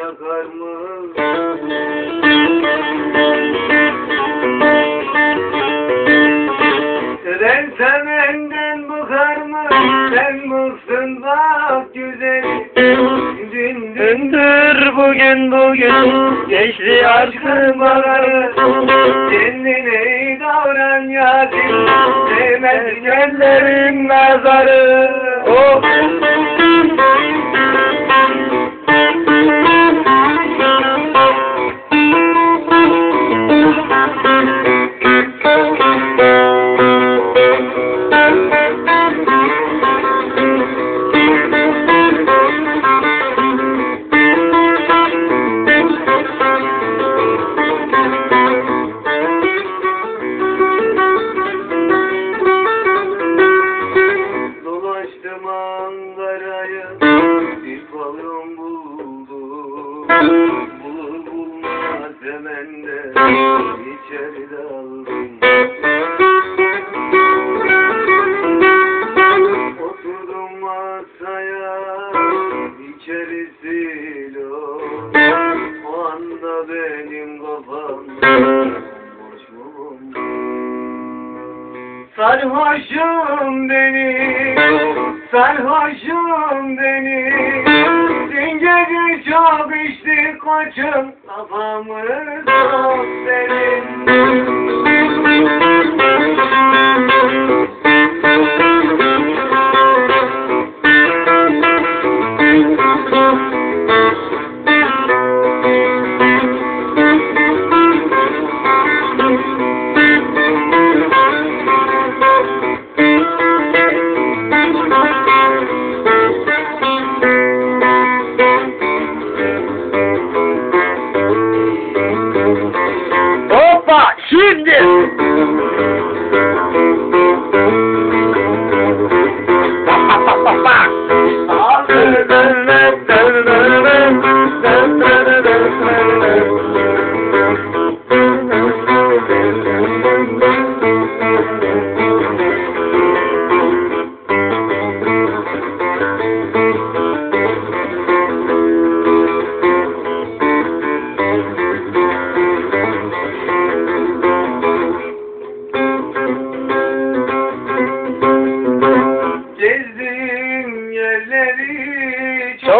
çakar mı? Sen sevenden bıkar mı? Sen bıksın bak güzelim. Dün Dündür bugün bugün geçti aşkın baharı Kendine davran yarim Sevmez Genlerin mezarı oh. Hemen de içeri masaya içerisi loş O anda benim kafam boş bulundu Sarhoşum benim, sarhoşum benim içtik koçum Kafamız çok senin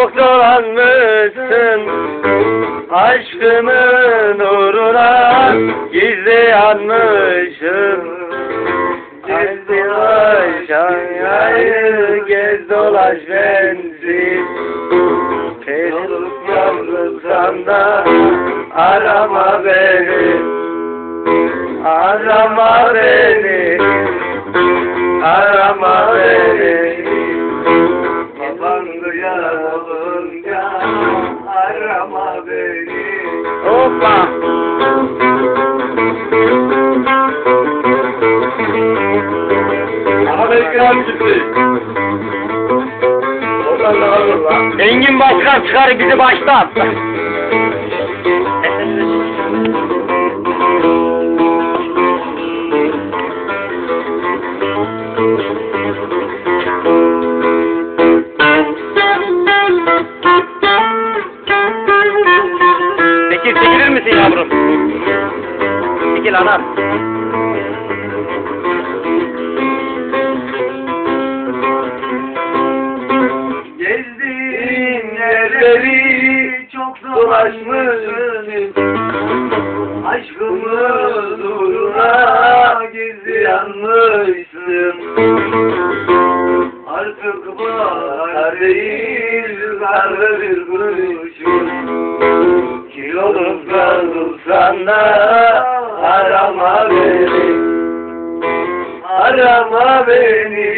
Çok dolanmışsın Aşkımın uğruna Gizli yanmışsın Gez dolaş dünyayı Gez dolaş bensiz. Pelin yalnızsan da Arama beni. Arama beni. Arama beni arama beni Hoppa alır lan. Engin Başkan çıkar bizi baştan. Çekil anam. Gezdiğin yerleri çok dolaşmışsın. Aşkımız uğruna gizli yanmışsın. Artık bahar değil, karlı bir kuşum. Kiloluk kalırsan da Arama beni.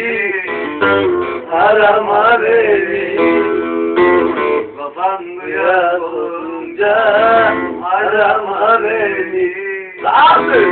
Arama beni Kafan duyar olunca Arama beni Abi